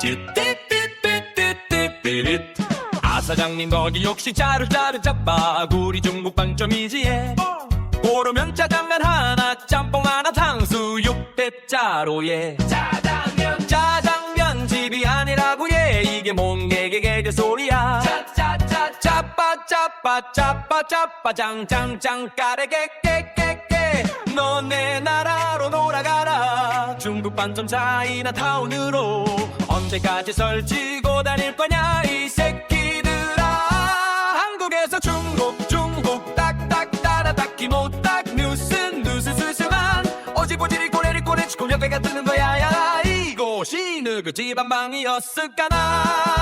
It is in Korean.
띠띠띠띠띠띠띠 아 사장님 거기 역시 자루자루 잡밥 우리 중국 빵점이지에. 오르면 짜장면 하나 짬뽕 하나 탕수육 대짜로에. 짜장면. 짜장면 집이 아니라고 예 이게 뭔 개개개개 소리야. 짜짜짜 짜빠 짜빠 짜빠 짜빠 까레게 깨깨깨 너네 나라로 돌아가라. 중국 반점 차이나타운으로 언제까지 설치고 다닐 거냐 이 새끼들아. 한국에서 중국 중국 딱딱 따라 딱히 못딱. 뉴스 뉴스 스스만. 오지보지리 꼬레리 꼬레치 공격배가 뜨는 거야 야. 이곳이 누구 집 안방이었을까나